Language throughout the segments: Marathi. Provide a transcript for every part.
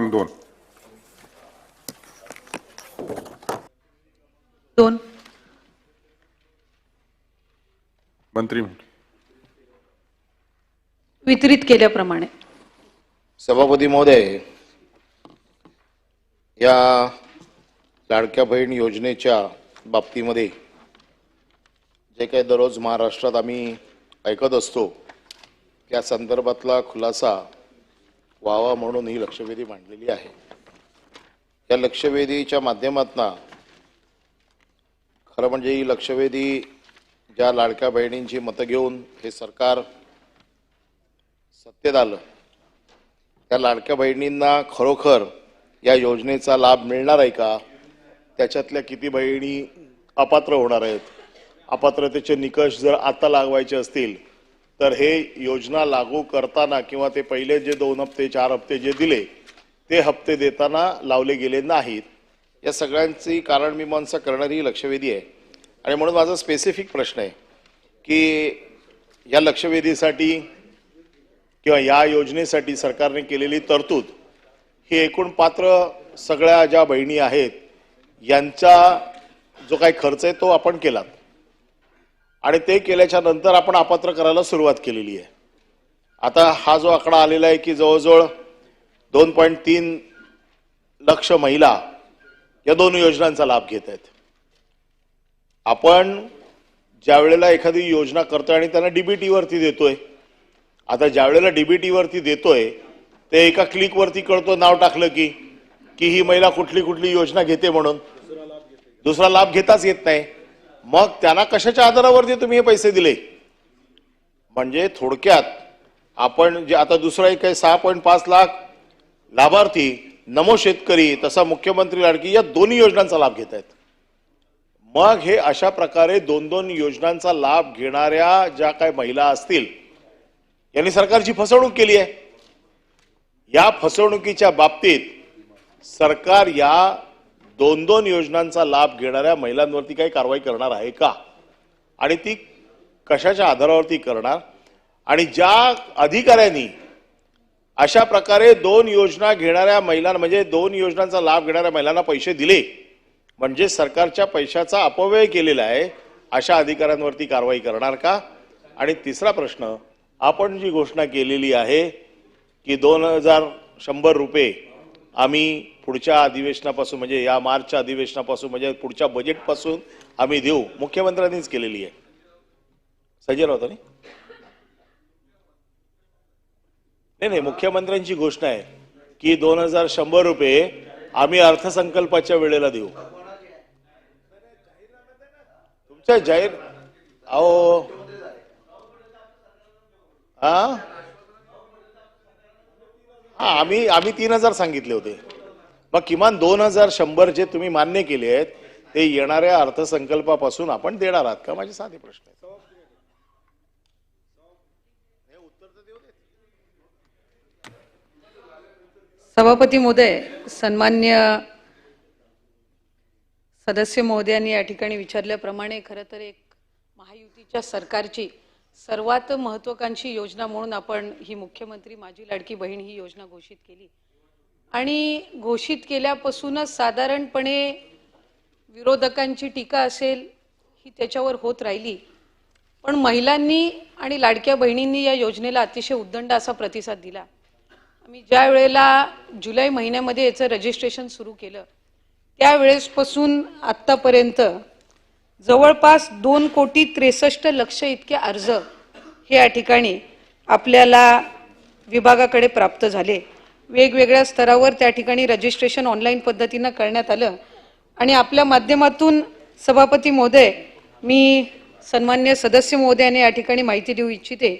क्रमांक दोन. दोन. मंत्री वितरित केल्याप्रमाणे. सभापती महोदय या लाडक्या बहीण योजनेच्या बाबतीमध्ये जे काही दररोज महाराष्ट्रात आम्ही ऐकत असतो त्या संदर्भातला खुलासा व्हावा म्हणून ही लक्षवेधी मांडलेली आहे. या लक्षवेधीच्या माध्यमातून खरं म्हणजे ही लक्षवेधी ज्या लाडक्या बहिणींची मतं घेऊन हे सरकार सत्तेत आलं त्या लाडक्या बहिणींना खरोखर या योजनेचा लाभ मिळणार आहे का? त्याच्यातल्या किती बहिणी अपात्र होणार आहेत? अपात्रतेचे निकष जर आता लागवायचे असतील तर हे योजना लागू करताना किंवा ते पहिले जे दोन हप्ते चार हप्ते जे दिले ते हप्ते देताना लावले गेले नाहीत. या सगळ्यांची कारण मीमांसा करणारी ही लक्षवेधी आहे. आणि म्हणून माझा स्पेसिफिक प्रश्न आहे की या लक्षवेधीसाठी किंवा या योजनेसाठी सरकारने केलेली तरतूद ही एकूण पात्र सगळ्या ज्या बहिणी आहेत यांचा जो काही खर्च आहे तो आपण केलात. आणि ते केल्याच्यानंतर आपण अपात्र करायला सुरुवात केलेली आहे. आता हा जो आकडा आलेला आहे की जवळजवळ दोन पॉईंट तीन लक्ष महिला या दोन योजनांचा लाभ घेत आहेत. आपण ज्या वेळेला एखादी योजना करतोय आणि त्यांना डीबीटीवरती देतोय आता ज्या वेळेला डीबीटी देतोय ते एका क्लिकवरती कळतो नाव टाकलं की की ही महिला कुठली कुठली योजना घेते म्हणून. दुसरा लाभ घेताच येत नाही. मग त्यांना कशाच्या आधारावरती तुम्ही हे पैसे दिले? म्हणजे थोडक्यात आपण जे आता दुसरा एक आहे सहा पॉईंट पाच लाख लाभार्थी नमो शेतकरी तसा मुख्यमंत्री लाडकी या दोन्ही योजनांचा लाभ घेत आहेत. मग हे अशा प्रकारे दोन दोन योजनांचा लाभ घेणाऱ्या ज्या काही महिला असतील यांनी सरकारची फसवणूक केली आहे. या फसवणुकीच्या बाबतीत सरकार या दोन दोन योजनांचा लाभ घेणाऱ्या महिलांवरती काही कारवाई करणार आहे का? आणि ती कशाच्या आधारावरती करणार? आणि ज्या अधिकाऱ्यांनी अशा प्रकारे दोन योजना घेणाऱ्या महिलांना म्हणजे दोन योजनांचा लाभ घेणाऱ्या महिलांना पैसे दिले म्हणजे सरकारच्या पैशाचा अपव्यय केलेला आहे अशा अधिकाऱ्यांवरती कारवाई करणार का? आणि तिसरा प्रश्न आपण जी घोषणा केलेली आहे की दोन हजार शंभर रुपये आम्ही पुढच्या अधिवेशनापासून म्हणजे या मार्चच्या अधिवेशनापासून म्हणजे पुढच्या बजेटपासून आम्ही देऊ. मुख्यमंत्र्यांनीच केलेली आहे. संजय राऊत नाही नाही नाही मुख्यमंत्र्यांची घोषणा आहे की दोन हजार शंभर रुपये आम्ही अर्थसंकल्पाच्या वेळेला देऊ. तुमच्या जाहीर अहो. हा? हा आम्ही आम्ही तीन हजार सांगितले होते. मग किमान दोन हजार शंभर जे तुम्ही मान्य केले आहेत ते येणाऱ्या अर्थसंकल्पापासून आपण देणार आहात का? माझे साधे प्रश्न आहेत. सभापती महोदय सन्मान्य सदस्य महोदयांनी या ठिकाणी विचारल्याप्रमाणे खरं तर एक महायुतीच्या सरकारची सर्वात महत्त्वाकांक्षी योजना म्हणून आपण ही मुख्यमंत्री माझी लाडकी बहीण ही योजना घोषित केली. आणि घोषित केल्यापासूनच साधारणपणे विरोधकांची टीका असेल ही त्याच्यावर होत राहिली. पण महिलांनी आणि लाडक्या बहिणींनी या योजनेला अतिशय उद्दंड असा प्रतिसाद दिला. आम्ही ज्या वेळेला जुलै महिन्यामध्ये याचं रजिस्ट्रेशन सुरू केलं त्यावेळेसपासून आत्तापर्यंत जवळपास दोन कोटी त्रेसष्ट लक्ष इतके अर्ज हे या ठिकाणी आपल्याला विभागाकडे प्राप्त झाले. वेगवेगळ्या स्तरावर त्या ठिकाणी रजिस्ट्रेशन ऑनलाईन पद्धतीनं करण्यात आलं. आणि आपल्या माध्यमातून सभापती महोदय मी सन्मान्य सदस्य महोदयाने या ठिकाणी माहिती देऊ इच्छिते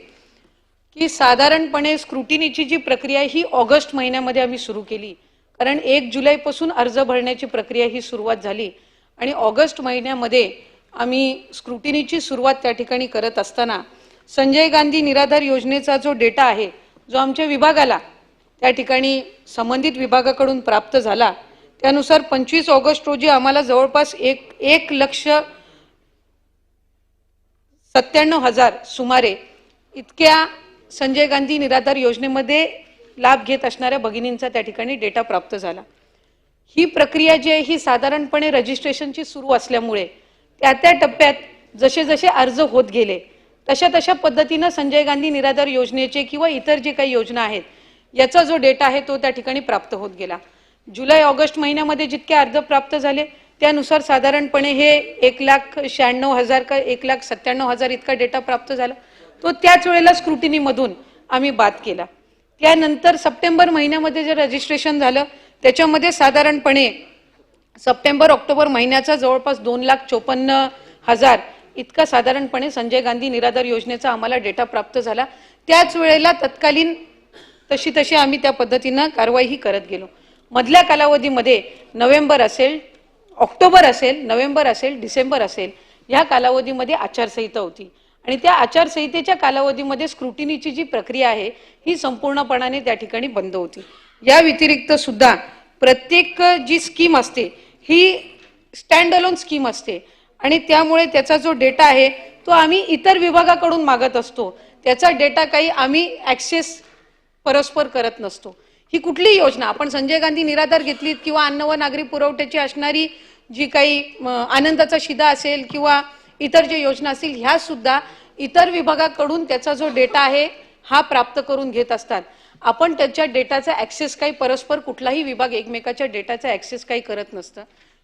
की साधारणपणे स्क्रुटिनीची जी प्रक्रिया ही ऑगस्ट महिन्यामध्ये आम्ही सुरू केली. कारण एक जुलैपासून अर्ज भरण्याची प्रक्रिया ही सुरुवात झाली. आणि ऑगस्ट महिन्यामध्ये आम्ही स्क्रुटिनीची सुरुवात त्या ठिकाणी करत असताना संजय गांधी निराधार योजनेचा जो डेटा आहे जो आमच्या विभागाला त्या ठिकाणी संबंधित विभागाकडून प्राप्त झाला त्यानुसार पंचवीस ऑगस्ट रोजी आम्हाला जवळपास एक एक लक्ष सत्त्याण्णव हजार सुमारे इतक्या संजय गांधी निराधार योजनेमध्ये लाभ घेत असणाऱ्या भगिनींचा त्या ठिकाणी डेटा प्राप्त झाला. ही प्रक्रिया जी आहे ही साधारणपणे रजिस्ट्रेशनची सुरू असल्यामुळे त्या त्या टप्प्यात जसे जसे अर्ज होत गेले तशा तशा पद्धतीनं संजय गांधी निराधार योजनेचे किंवा इतर जे काही योजना आहेत याचा जो डेटा आहे तो त्या ठिकाणी प्राप्त होत गेला. जुलै ऑगस्ट महिन्यामध्ये जितके अर्ज प्राप्त झाले त्यानुसार साधारणपणे हे एक लाख शहाण्णव हजार का एक लाख सत्त्याण्णव हजार इतका डेटा प्राप्त झाला. तो त्याच वेळेला स्क्रुटिनीमधून आम्ही बाद केला. त्यानंतर सप्टेंबर महिन्यामध्ये जे रजिस्ट्रेशन झालं त्याच्यामध्ये साधारणपणे सप्टेंबर ऑक्टोबर महिन्याचा जवळपास दोन लाख चोपन्न हजार इतका साधारणपणे संजय गांधी निराधार योजनेचा आम्हाला डेटा प्राप्त झाला. त्याच वेळेला तत्कालीन तशी तशी आम्ही त्या पद्धतीनं कारवाईही करत गेलो. मधल्या कालावधीमध्ये नोव्हेंबर असेल ऑक्टोबर असेल नोव्हेंबर असेल डिसेंबर असेल ह्या कालावधीमध्ये आचारसंहिता होती. आणि त्या आचारसंहितेच्या कालावधीमध्ये स्क्रुटिनीची जी प्रक्रिया आहे ही संपूर्णपणाने त्या ठिकाणी बंद होती. या व्यतिरिक्त सुद्धा प्रत्येक जी स्कीम असते ही स्टँड अलोन स्कीम असते. आणि त्यामुळे त्याचा जो डेटा आहे तो आम्ही इतर विभागाकडून मागत असतो. त्याचा डेटा काही आम्ही ॲक्सेस परस्पर करत नसतो. ही कुठलीही योजना आपण संजय गांधी निराधार घेतलीत किंवा अन्न व नागरी पुरवठ्याची असणारी जी काही आनंदाचा शिदा असेल किंवा इतर जे योजना असतील ह्या सुद्धा इतर विभागाकडून त्याचा जो डेटा आहे हा प्राप्त करून घेत असतात. आपण त्याच्या डेटाचा ॲक्सेस काही परस्पर कुठलाही विभाग एकमेकाच्या डेटाचा ॲक्सेस काही करत नसतं.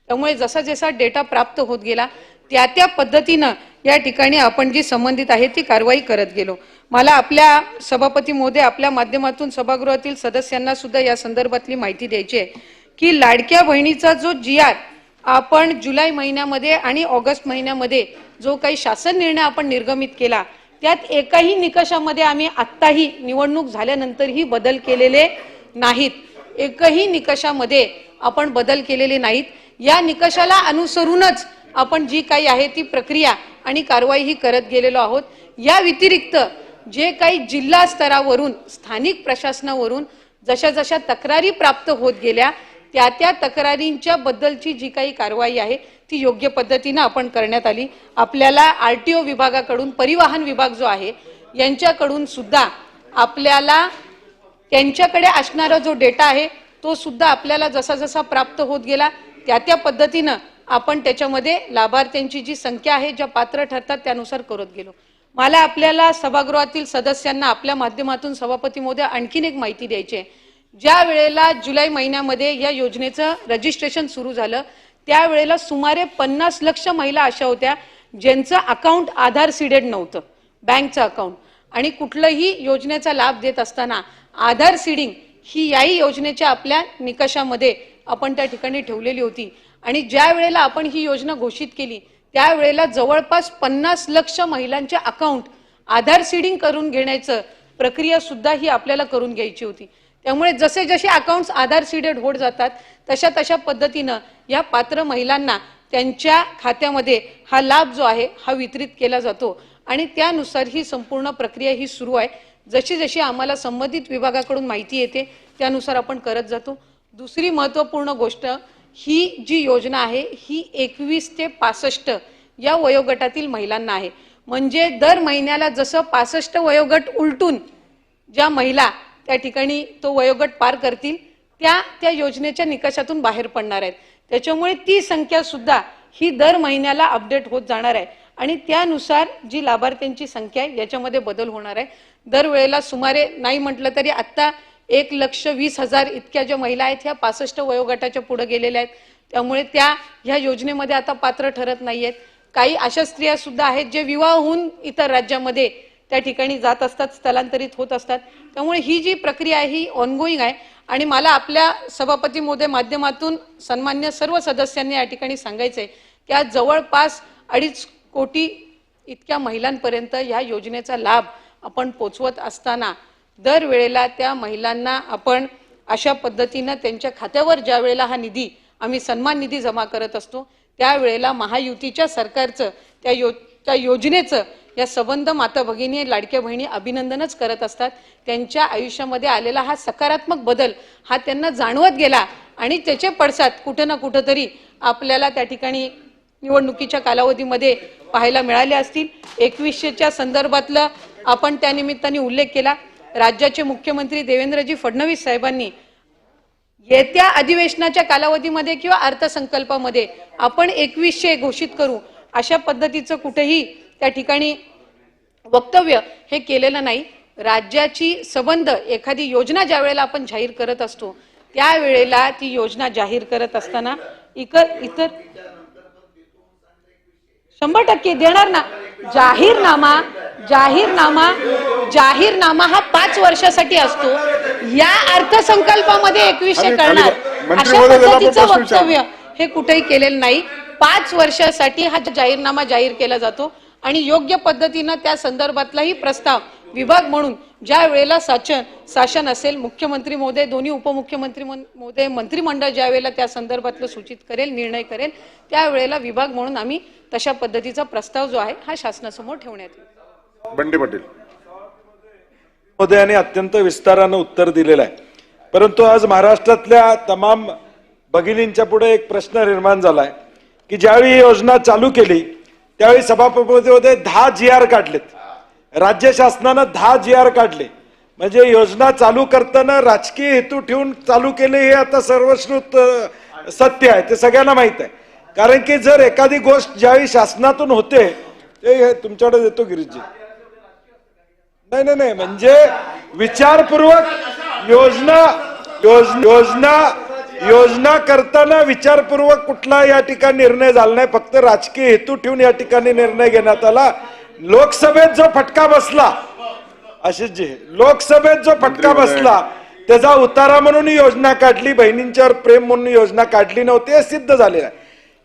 त्यामुळे जसा जसा डेटा प्राप्त होत गेला त्या त्या पद्धतीनं या ठिकाणी आपण जी संबंधित आहे ती कारवाई करत गेलो. मला आपल्या सभापती महोदय आपल्या माध्यमातून सभागृहातील सदस्यांना सुद्धा या संदर्भातली माहिती द्यायची आहे की लाडक्या बहिणीचा जो जी आर आपण जुलै महिन्यामध्ये आणि ऑगस्ट महिन्यामध्ये जो काही शासन निर्णय आपण निर्गमित केला त्यात एकाही निकषामध्ये आम्ही आत्ताही निवडणूक झाल्यानंतरही बदल केलेले नाहीत. एकही निकषामध्ये आपण बदल केलेले नाहीत. या निकषाला अनुसरूनच आपण जी काही आहे ती प्रक्रिया आणि कारवाई ही करत गेलेलो आहोत. या व्यतिरिक्त जे काही जिल्हा स्तरावरून स्थानिक प्रशासनावरून जशा जशा तक्रारी प्राप्त होत गेल्या त्या त्या तक्रारींच्या बद्दलची जी काही कारवाई आहे ती योग्य पद्धतीनं आपण करण्यात आली. आपल्याला आर टी ओ विभागाकडून परिवहन विभाग जो आहे यांच्याकडून सुद्धा आपल्याला त्यांच्याकडे असणारा जो डेटा आहे तो सुद्धा आपल्याला जसा जसा प्राप्त होत गेला त्या त्या पद्धतीनं आपण त्याच्यामध्ये लाभार्थ्यांची जी संख्या आहे ज्या पात्र ठरतात त्यानुसार करत गेलो. मला आपल्याला सभागृहातील सदस्यांना आपल्या माध्यमातून सभापती महोदय आणखीन एक माहिती द्यायची आहे. ज्या वेळेला जुलै महिन्यामध्ये या योजनेचं रजिस्ट्रेशन सुरू झालं त्यावेळेला सुमारे पन्नास लक्ष महिला अशा होत्या ज्यांचं अकाउंट आधार सीडेड नव्हतं बँकचं अकाउंट आणि कुठलंही योजनेचा लाभ देत असताना आधार सीडिंग ही याही योजनेच्या आपल्या निकषामध्ये आपण त्या ठिकाणी ठेवलेली होती. आणि ज्या वेळेला आपण ही योजना घोषित केली त्यावेळेला जवळपास पन्नास लक्ष महिलांचे अकाउंट आधार सीडिंग करून घेण्याचं प्रक्रिया सुद्धा ही आपल्याला करून घ्यायची होती. त्यामुळे जसे जसे अकाउंट्स आधार सीडेड होत जातात तशा तशा पद्धतीनं या पात्र महिलांना त्यांच्या खात्यामध्ये हा लाभ जो आहे हा वितरित केला जातो. आणि त्यानुसार ही संपूर्ण प्रक्रिया ही सुरू आहे. जशी जशी आम्हाला संबंधित विभागाकडून माहिती येते त्यानुसार आपण करत जातो. दुसरी महत्त्वपूर्ण गोष्ट ही जी योजना आहे ही एकवीस ते पासष्ट या वयोगटातील महिलांना आहे. म्हणजे दर महिन्याला जसं पासष्ट वयोगट उलटून ज्या महिला त्या ठिकाणी तो वयोगट पार करतील त्या त्या योजनेच्या निकषातून बाहेर पडणार आहेत. त्याच्यामुळे ती संख्या सुद्धा ही दर महिन्याला अपडेट होत जाणार आहे. आणि त्यानुसार जी लाभार्थ्यांची संख्या आहे याच्यामध्ये बदल होणार आहे. दरवेळेला सुमारे नाही म्हटलं तरी आत्ता एक लक्ष वीस हजार इतक्या ज्या महिला आहेत ह्या पासष्ट वयोगटाच्या पुढे गेलेल्या आहेत. त्यामुळे त्या ह्या योजनेमध्ये आता पात्र ठरत नाही आहेत काही अशा स्त्रिया सुद्धा आहेत जे विवाह होऊन इतर राज्यामध्ये त्या ठिकाणी जात असतात स्थलांतरित होत असतात. त्यामुळे ही जी प्रक्रिया आहे ही ऑनगोईंग आहे. आणि मला आपल्या सभापती मोदय माध्यमातून सन्मान्य सर्व सदस्यांनी या ठिकाणी सांगायचं आहे की आज जवळपास अडीच कोटी इतक्या महिलांपर्यंत ह्या योजनेचा लाभ आपण पोचवत असताना दरवेळेला त्या महिलांना आपण अशा पद्धतीनं त्यांच्या खात्यावर ज्या वेळेला हा निधी आम्ही सन्मान निधी जमा करत असतो त्यावेळेला महायुतीच्या सरकारचं त्या यो त्या योजनेचं या संबंध माता भगिनी लाडक्या बहिणी अभिनंदनच करत असतात. त्यांच्या आयुष्यामध्ये आलेला हा सकारात्मक बदल हा त्यांना जाणवत गेला आणि त्याचे पडसाद कुठं ना कुठं तरी आपल्याला त्या ठिकाणी निवडणुकीच्या कालावधीमध्ये पाहायला मिळाले असतील. एकवीसशेच्या संदर्भातलं आपण त्यानिमित्ताने उल्लेख केला. राज्याचे मुख्यमंत्री देवेंद्रजी फडणवीस साहेबांनी येत्या अधिवेशनाच्या कालावधीमध्ये किंवा अर्थसंकल्पामध्ये आपण एकवीसशे घोषित करू अशा पद्धतीचं कुठेही त्या ठिकाणी वक्तव्य हे केलेलं नाही. राज्याची संबंध एखादी योजना ज्या वेळेला आपण जाहीर करत असतो त्यावेळेला ती योजना जाहीर करत असताना इतर इतर शंभर टक्के देणार ना. जाहीरनामा जाहीरनामा जाहीरनामा हा पाच वर्षासाठी असतो. या अर्थसंकल्पामध्ये एकवीसशे करणार अशा पद्धतीचं. वक्तव्य हे कुठेही केलेलं नाही. पाच वर्षासाठी हा जाहीरनामा जाहीर केला जातो. आणि योग्य पद्धतीनं त्या संदर्भातलाही प्रस्ताव विभाग म्हणून ज्या वेळेला शासन शासन असेल मुख्यमंत्री महोदय दोन्ही उपमुख्यमंत्री मोदय महोदय मंत्रिमंडळ ज्या वेळेला त्या संदर्भातलं सूचित करेल निर्णय करेल त्यावेळेला विभाग म्हणून आम्ही तशा पद्धतीचा प्रस्ताव जो आहे हा शासनासमोर ठेवण्यात येईल. बंडी पाटील. महोदयाने अत्यंत विस्तारानं उत्तर दिलेलं आहे. परंतु आज महाराष्ट्रातल्या तमाम भगिनींच्या पुढे एक प्रश्न निर्माण झालाय की ज्यावेळी ही योजना चालू केली त्यावेळी सभापतीमध्ये दहा जी आर काढलेत. राज्य शासनानं दहा जी आर काढले. म्हणजे योजना चालू करताना राजकीय हेतू ठेवून चालू केले हे आता सर्वश्रुत सत्य आहे ते सगळ्यांना माहीत आहे. कारण की जर एखादी गोष्ट ज्यावेळी शासनातून होते ते हे तुमच्याकडे देतो गिरीशजी. नाही नाही नाही म्हणजे विचारपूर्वक योजना योज- योजना योजना करताना विचारपूर्वक कुठला या ठिकाणी निर्णय झाला नाही. फक्त राजकीय हेतू ठेवून या ठिकाणी निर्णय घेण्यात आला. लोकसभेत जो फटका बसला आशिषजी लोकसभेत जो फटका बसला त्याचा उतारा म्हणून ही योजना काढली बहिणींच्यावर प्रेम म्हणून ही योजना काढली नव्हती हे सिद्ध झालेलं आहे.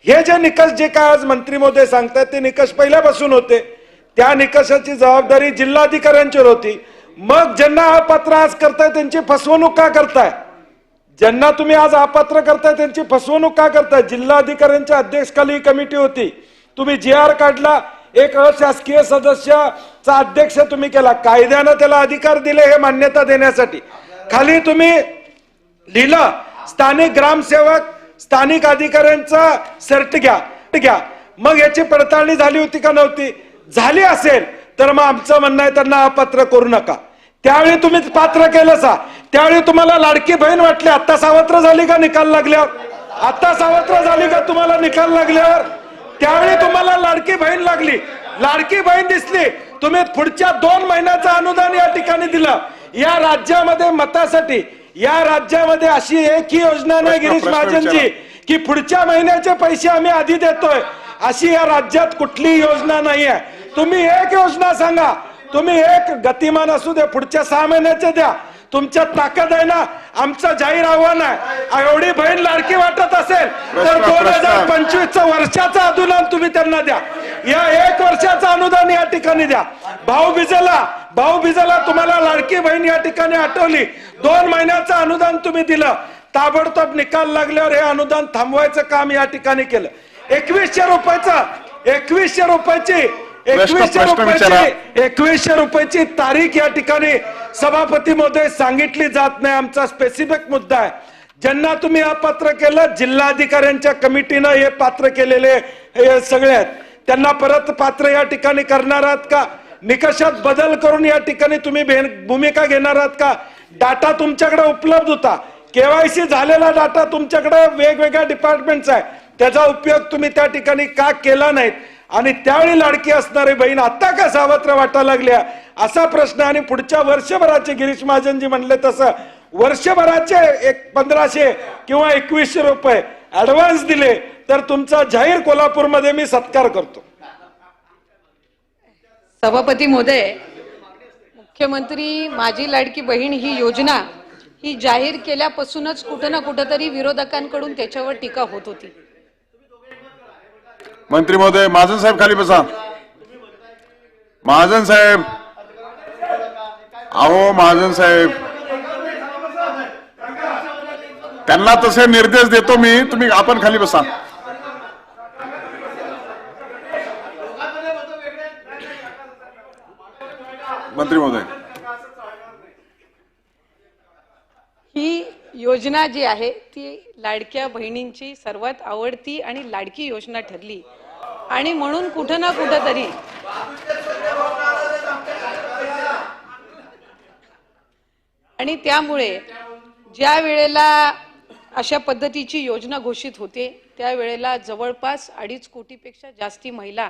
हे जे निकष जे काय आज मंत्री महोदय सांगतात ते निकष पहिल्यापासून होते. त्या निकषाची जबाबदारी जिल्हाधिकाऱ्यांच्यावर होती. मग ज्यांना अपात्र आज करताय त्यांची फसवणूक का करताय? ज्यांना तुम्ही आज अपात्र करताय त्यांची फसवणूक का करताय? जिल्हाधिकाऱ्यांच्या अध्यक्षकाली कमिटी होती. तुम्ही जी आर काढला. एक अशासकीय सदस्याचा अध्यक्ष तुम्ही केला. कायद्यानं त्याला अधिकार दिले हे मान्यता देण्यासाठी. खाली तुम्ही लिहिलं स्थानिक ग्रामसेवक स्थानिक अधिकाऱ्यांचा सर्ट घ्या घ्या. मग याची पडताळणी झाली होती का नव्हती? झाली असेल तर मग आमचं म्हणणं आहे त्यांना अपात्र करू नका. त्यावेळी तुम्ही पात्र केलं सा त्यावेळी तुम्हाला लाडकी बहीण वाटली आता सावत्र झाली का निकाल लागल्यावर? आता सावत्र झाली का तुम्हाला निकाल लागल्यावर? त्यावेळी तुम्हाला लाडकी बहीण लागली. लाडकी बहीण दिसली. तुम्ही पुढच्या दोन महिन्याचं अनुदान या ठिकाणी दिलं. या राज्यामध्ये मतासाठी या राज्यामध्ये अशी एक ही योजना नाही गिरीश महाजनजी विचारा. की पुढच्या महिन्याचे पैसे आम्ही आधी देतोय. अशी या राज्यात कुठली योजना नाही आहे. तुम्ही एक योजना सांगा. तुम्ही एक गतिमान असू दे पुढच्या सहा महिन्याचे द्या. तुमच्यात ताकद आहे ना आमचं जाहीर आव्हान आहे. एवढी बहीण लाडकी वाटत असेल तर दोन हजार. पंचवीसचं वर्षाचं अनुदान तुम्ही त्यांना द्या. या एक वर्षाचं अनुदान या ठिकाणी द्या. भाऊ बिजला भाऊ बिजला तुम्हाला लाडकी बहीण या ठिकाणी आठवली. दोन महिन्याचं अनुदान तुम्ही दिलं. ताबडतोब निकाल लागल्यावर हे अनुदान थांबवायचं काम या ठिकाणी केलं. एकवीसशे रुपयाचं एकवीसशे रुपयाची एकवीसशे. रुपयाची एकवीसशे रुपयाची तारीख या ठिकाणी सभापती महोदय सांगितली जात नाही. आमचा स्पेसिफिक मुद्दा आहे. ज्यांना तुम्ही अपात्र केलं जिल्हाधिकाऱ्यांच्या कमिटीनं हे पात्र केलेले हे सगळे आहेत. त्यांना परत पात्र या ठिकाणी करणार आहात का? निकषात बदल करून या ठिकाणी तुम्ही भूमिका घेणार आहात का? डाटा तुमच्याकडे उपलब्ध होता. केवायसी झालेला डाटा तुमच्याकडे वेगवेगळ्या डिपार्टमेंटचा आहे. त्याचा उपयोग तुम्ही त्या ठिकाणी का केला नाहीत? आणि त्यावेळी लाडकी असणारी बहीण आता का सावत्र वाटा लागल्या? असा प्रश्न आणि पुढच्या वर्षभराचे गिरीश महाजनजी म्हणले तसं. वर्षभराचे एक पंधराशे किंवा एकवीसशे रुपये ऍडव्हान्स दिले तर तुमचा जाहीर कोल्हापूरमध्ये मी सत्कार करतो. सभापती मोदय मुख्यमंत्री माझी लाडकी बहीण ही योजना ही जाहीर केल्यापासूनच कुठं ना कुठंतरी विरोधकांकडून त्याच्यावर टीका होत होती. मंत्री महोदय महाजन साहेब खाली बसा. महाजन साहेब. अहो महाजन साहेब. त्यांना तसे निर्देश देतो मी तुम्ही आपण खाली बसा. मंत्री महोदय. ही योजना जी आहे ती लाडक्या बहिणींची सर्वात आवडती आणि लाडकी योजना ठरली. आणि म्हणून कुठं ना कुठं तरी आणि त्यामुळे ज्या वेळेला अशा पद्धतीची योजना घोषित होते त्यावेळेला जवळपास अडीच कोटीपेक्षा जास्ती महिला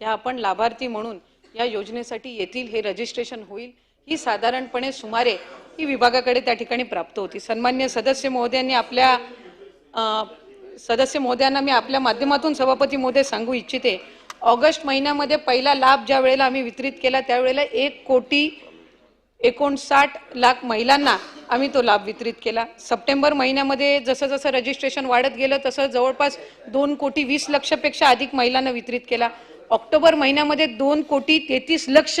ह्या आपण लाभार्थी म्हणून या योजनेसाठी येतील हे रजिस्ट्रेशन होईल. ही साधारणपणे सुमारे ही विभागाकडे त्या ठिकाणी प्राप्त होती. सन्मान्य सदस्य महोदयांनी आपल्या सदस्य मोद्यांना मी आपल्या माध्यमातून सभापती मोदे सांगू इच्छिते. ऑगस्ट महिन्यामध्ये पहिला लाभ ज्या वेळेला आम्ही वितरित केला त्यावेळेला एक कोटी एकोणसाठ लाख महिलांना आम्ही तो लाभ वितरित केला. सप्टेंबर महिन्यामध्ये जसं जसं रजिस्ट्रेशन वाढत गेलं तसं जवळपास दोन कोटी वीस लक्षपेक्षा अधिक महिलांना वितरित केला. ऑक्टोबर महिन्यामध्ये दोन कोटी तेहतीस लक्ष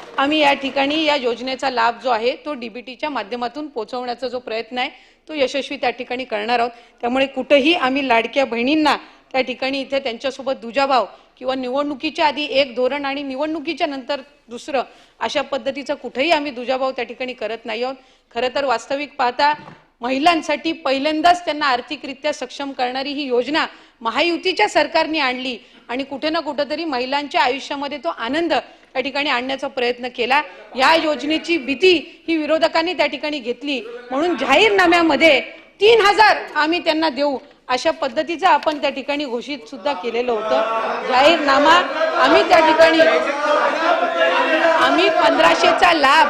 आम्ही या ठिकाणी या योजनेचा लाभ जो आहे तो डीबीटीच्या माध्यमातून पोहोचवण्याचा जो प्रयत्न आहे तो यशस्वी त्या ठिकाणी करणार आहोत. त्यामुळे कुठेही आम्ही लाडक्या बहिणींना त्या ठिकाणी इथे त्यांच्यासोबत दुजाभाव किंवा निवडणुकीच्या आधी एक धोरण आणि निवडणुकीच्या नंतर दुसरं अशा पद्धतीचा कुठेही आम्ही दुजाभाव त्या ठिकाणी करत नाही आहोत. खरं तर वास्तविक पाहता महिलांसाठी पहिल्यांदाच त्यांना आर्थिकरित्या सक्षम करणारी ही योजना महायुतीच्या सरकारने आणली आणि कुठे ना कुठेतरी महिलांच्या आयुष्यामध्ये तो आनंद त्या ठिकाणी आणण्याचा प्रयत्न केला. या योजनेची भीती ही विरोधकांनी त्या ठिकाणी घेतली. म्हणून जाहीरनाम्यामध्ये तीन हजार आम्ही त्यांना देऊ अशा पद्धतीचं आपण त्या ठिकाणी घोषित सुद्धा केलेलं होतं. जाहीरनामा आम्ही त्या ठिकाणी आम्ही पंधराशेचा लाभ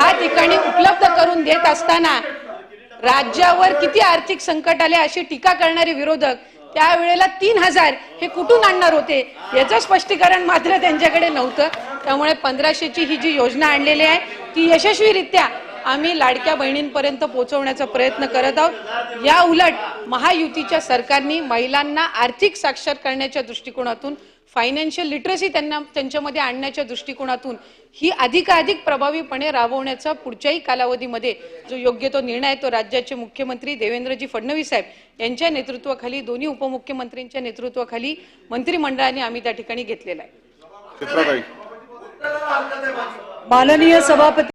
हा ठिकाणी उपलब्ध करून देत असताना राज्यावर किती आर्थिक संकट आले अशी टीका करणारे विरोधक त्यावेळेला तीन हजार हे कुठून आणणार होते? याचं स्पष्टीकरण मात्र त्यांच्याकडे नव्हतं. त्यामुळे पंधराशेची ही जी योजना आणलेली आहे ती यशस्वीरित्या आम्ही लाडक्या बहिणींपर्यंत पोहोचवण्याचा प्रयत्न करत आहोत. या उलट महायुतीच्या सरकारने महिलांना आर्थिक साक्षर करण्याच्या दृष्टिकोनातून फायनान्शियल लिटरसी त्यांना त्यांच्यामध्ये आणण्याच्या दृष्टिकोनातून ही अधिकाधिक प्रभावीपणे राबवण्याचा पुढच्याही कालावधीमध्ये जो योग्य तो निर्णय आहे तो राज्याचे मुख्यमंत्री देवेंद्रजी फडणवीस साहेब यांच्या नेतृत्वाखाली दोन्ही उपमुख्यमंत्र्यांच्या नेतृत्वाखाली मंत्रिमंडळाने आम्ही त्या ठिकाणी घेतलेला आहे. माननीय सभापती